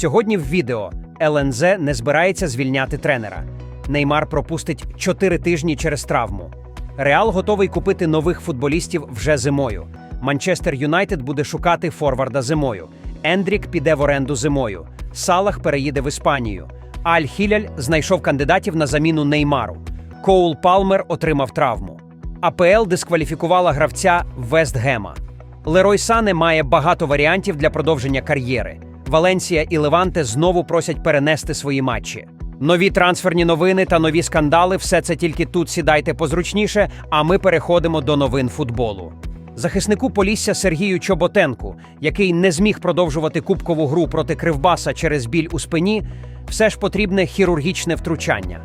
Сьогодні в відео ЛНЗ не збирається звільняти тренера. Неймар пропустить 4 тижні через травму. Реал готовий купити нових футболістів вже зимою. Манчестер Юнайтед буде шукати форварда зимою. Ендрік піде в оренду зимою. Салах переїде в Іспанію. Аль Хіляль знайшов кандидатів на заміну Неймару. Коул Палмер отримав травму. АПЛ дискваліфікувала гравця Вестгема. Лерой Сане має багато варіантів для продовження кар'єри. Валенсія і Леванте знову просять перенести свої матчі. Нові трансферні новини та нові скандали все це тільки тут сідайте позручніше, а ми переходимо до новин футболу. Захиснику Полісся Сергію Чоботенку, який не зміг продовжувати кубкову гру проти Кривбаса через біль у спині, все ж потрібне хірургічне втручання.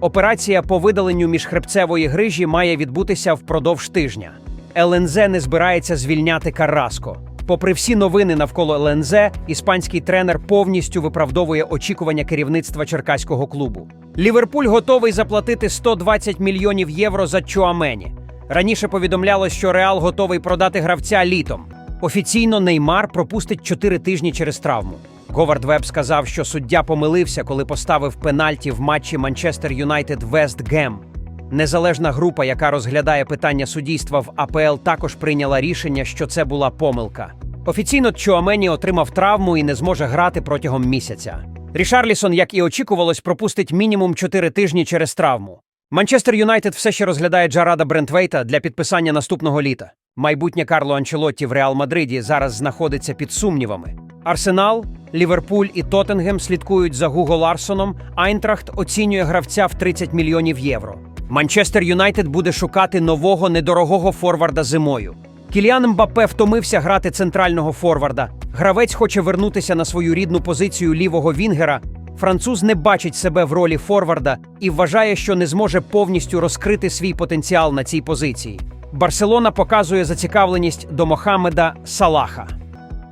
Операція по видаленню міжхребцевої грижі має відбутися впродовж тижня. ЛНЗ не збирається звільняти Карраско. Попри всі новини навколо ЛНЗ, іспанський тренер повністю виправдовує очікування керівництва черкаського клубу. Ліверпуль готовий заплатити 120 мільйонів євро за Чуамені. Раніше повідомлялось, що Реал готовий продати гравця літом. Офіційно Неймар пропустить 4 тижні через травму. Говард Веб сказав, що суддя помилився, коли поставив пенальті в матчі Манчестер Юнайтед Вест Гем. Незалежна група, яка розглядає питання суддівства в АПЛ, також прийняла рішення, що це була помилка. Офіційно Чуамені отримав травму і не зможе грати протягом місяця. Рішарлісон, як і очікувалось, пропустить мінімум 4 тижні через травму. Манчестер Юнайтед все ще розглядає Джарада Брентвейта для підписання наступного літа. Майбутнє Карло Анчелотті в Реал Мадриді зараз знаходиться під сумнівами. Арсенал, Ліверпуль і Тоттенгем слідкують за Гуго Ларсоном. Айнтрахт оцінює гравця в 30 мільйонів євро. Манчестер Юнайтед буде шукати нового недорогого форварда зимою. Кіліан Мбаппе втомився грати центрального форварда. Гравець хоче вернутися на свою рідну позицію лівого Вінгера. Француз не бачить себе в ролі форварда і вважає, що не зможе повністю розкрити свій потенціал на цій позиції. Барселона показує зацікавленість до Мохамеда Салаха.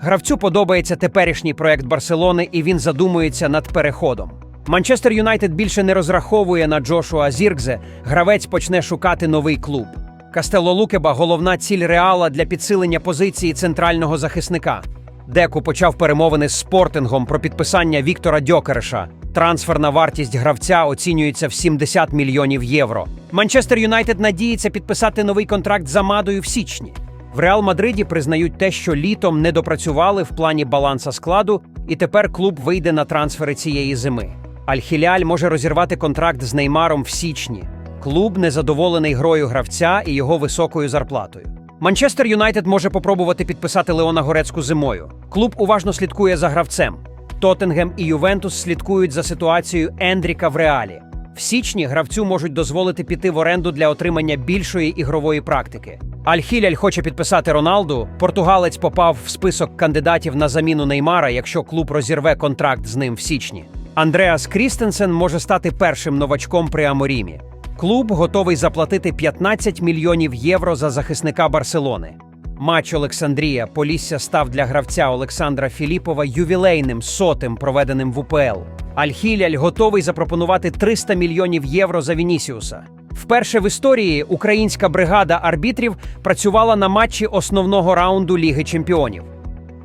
Гравцю подобається теперішній проект Барселони, і він задумується над переходом. Манчестер Юнайтед більше не розраховує на Джошуа Зіркзе. Гравець почне шукати новий клуб. Кастело Лукеба головна ціль реала для підсилення позиції центрального захисника. Деку почав перемовини з спортингом про підписання Віктора Дьокереша. Трансферна вартість гравця оцінюється в 70 мільйонів євро. Манчестер Юнайтед надіється підписати новий контракт з Амадою в січні. В Реал Мадриді признають те, що літом не допрацювали в плані баланса складу, і тепер клуб вийде на трансфери цієї зими. Аль-Хіляль може розірвати контракт з Неймаром в січні. Клуб незадоволений грою гравця і його високою зарплатою. Манчестер Юнайтед може попробувати підписати Леона Горецьку зимою. Клуб уважно слідкує за гравцем. Тоттенгем і Ювентус слідкують за ситуацією Ендріка в реалі. В січні гравцю можуть дозволити піти в оренду для отримання більшої ігрової практики. Аль-Хіляль хоче підписати Роналду. Португалець попав в список кандидатів на заміну Неймара, якщо клуб розірве контракт з ним в січні. Андреас Крістенсен може стати першим новачком при Аморімі. Клуб готовий заплатити 15 мільйонів євро за захисника Барселони. Матч Олександрія Полісся став для гравця Олександра Філіпова ювілейним сотим, проведеним в УПЛ. Аль-Хіляль готовий запропонувати 300 мільйонів євро за Вінісіуса. Вперше в історії українська бригада арбітрів працювала на матчі основного раунду Ліги Чемпіонів.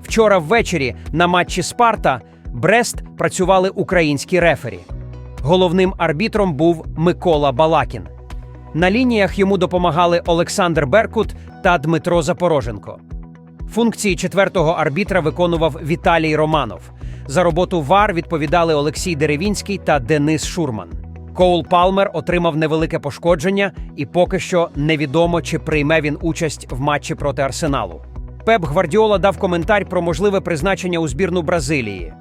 Вчора ввечері на матчі Спарта Брест працювали українські рефері. Головним арбітром був Микола Балакін. На лініях йому допомагали Олександр Беркут та Дмитро Запороженко. Функції четвертого арбітра виконував Віталій Романов. За роботу ВАР відповідали Олексій Деревінський та Денис Шурман. Коул Палмер отримав невелике пошкодження, і поки що невідомо, чи прийме він участь в матчі проти Арсеналу. Пеп Гвардіола дав коментар про можливе призначення у збірну Бразилії.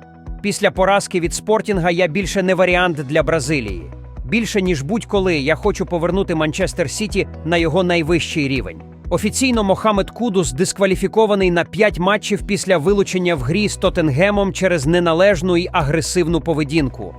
Після поразки від спортінга я більше не варіант для Бразилії. Більше ніж будь-коли я хочу повернути Манчестер Сіті на його найвищий рівень. Офіційно Мохамед Кудус дискваліфікований на 5 матчів після вилучення в грі з Тоттенгемом через неналежну і агресивну поведінку.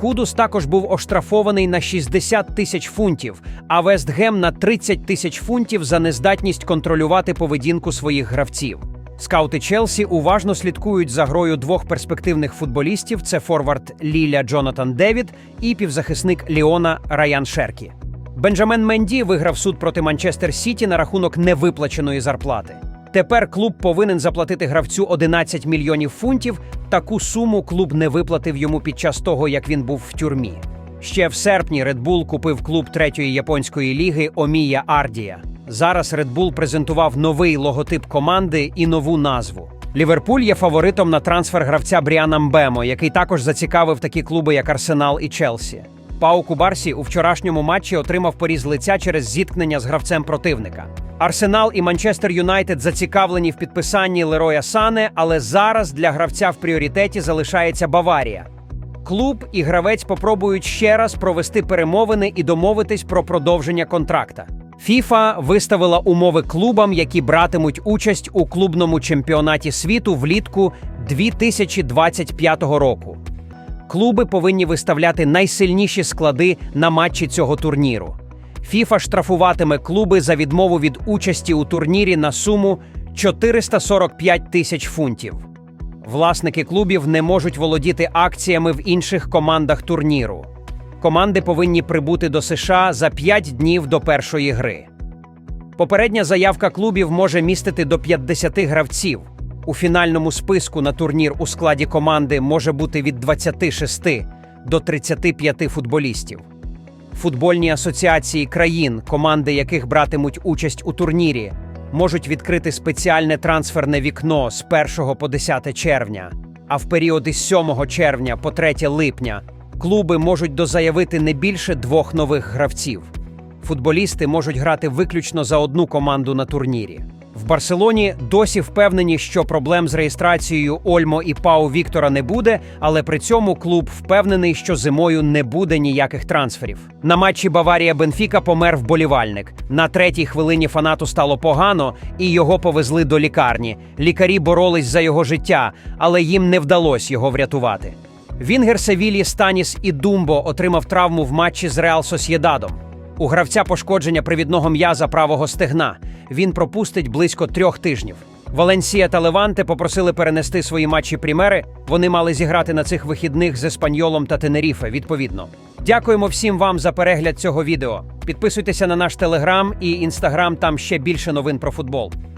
Кудус також був оштрафований на 60 тисяч фунтів, а Вестгем на 30 тисяч фунтів за нездатність контролювати поведінку своїх гравців. Скаути Челсі уважно слідкують за грою двох перспективних футболістів: це форвард Ліля Джонатан Девід і півзахисник Ліона Раян Шеркі. Бенджамен Менді виграв суд проти Манчестер Сіті на рахунок невиплаченої зарплати. Тепер клуб повинен заплатити гравцю 11 мільйонів фунтів. Таку суму клуб не виплатив йому під час того, як він був в тюрмі. Ще в серпні Red Bull купив клуб третьої японської ліги Омія Ардія. Зараз Red Bull презентував новий логотип команди і нову назву. Ліверпуль є фаворитом на трансфер гравця Бріана Мбемо, який також зацікавив такі клуби, як Арсенал і Челсі. Пау Кубарсі у вчорашньому матчі отримав поріз лиця через зіткнення з гравцем противника. Арсенал і Манчестер Юнайтед зацікавлені в підписанні Лероя Сане, але зараз для гравця в пріоритеті залишається Баварія. Клуб і гравець попробують ще раз провести перемовини і домовитись про продовження контракта. ФІФА виставила умови клубам, які братимуть участь у клубному чемпіонаті світу влітку 2025 року. Клуби повинні виставляти найсильніші склади на матчі цього турніру. ФІФА штрафуватиме клуби за відмову від участі у турнірі на суму 445 тисяч фунтів. Власники клубів не можуть володіти акціями в інших командах турніру. Команди повинні прибути до США за 5 днів до першої гри. Попередня заявка клубів може містити до 50 гравців. У фінальному списку на турнір у складі команди може бути від 26 до 35 футболістів. Футбольні асоціації країн, команди яких братимуть участь у турнірі, можуть відкрити спеціальне трансферне вікно з 1 по 10 червня, а в періоди з 7 червня по 3 липня клуби можуть дозаявити не більше двох нових гравців. Футболісти можуть грати виключно за одну команду на турнірі. В Барселоні досі впевнені, що проблем з реєстрацією Ольмо і Пау Віктора не буде, але при цьому клуб впевнений, що зимою не буде ніяких трансферів. На матчі Баварія Бенфіка помер вболівальник. На третій хвилині фанату стало погано, і його повезли до лікарні. Лікарі боролись за його життя, але їм не вдалося його врятувати. Вінгер Севілі Станіс і Думбо отримав травму в матчі з Реал Сосєдадом. У гравця пошкодження привідного м'яза правого стегна. Він пропустить близько трьох тижнів. Валенсія та Леванте попросили перенести свої матчі Прімери. Вони мали зіграти на цих вихідних з Еспаньолом та Тенеріфе, відповідно. Дякуємо всім вам за перегляд цього відео. Підписуйтеся на наш телеграм і інстаграм, там ще більше новин про футбол.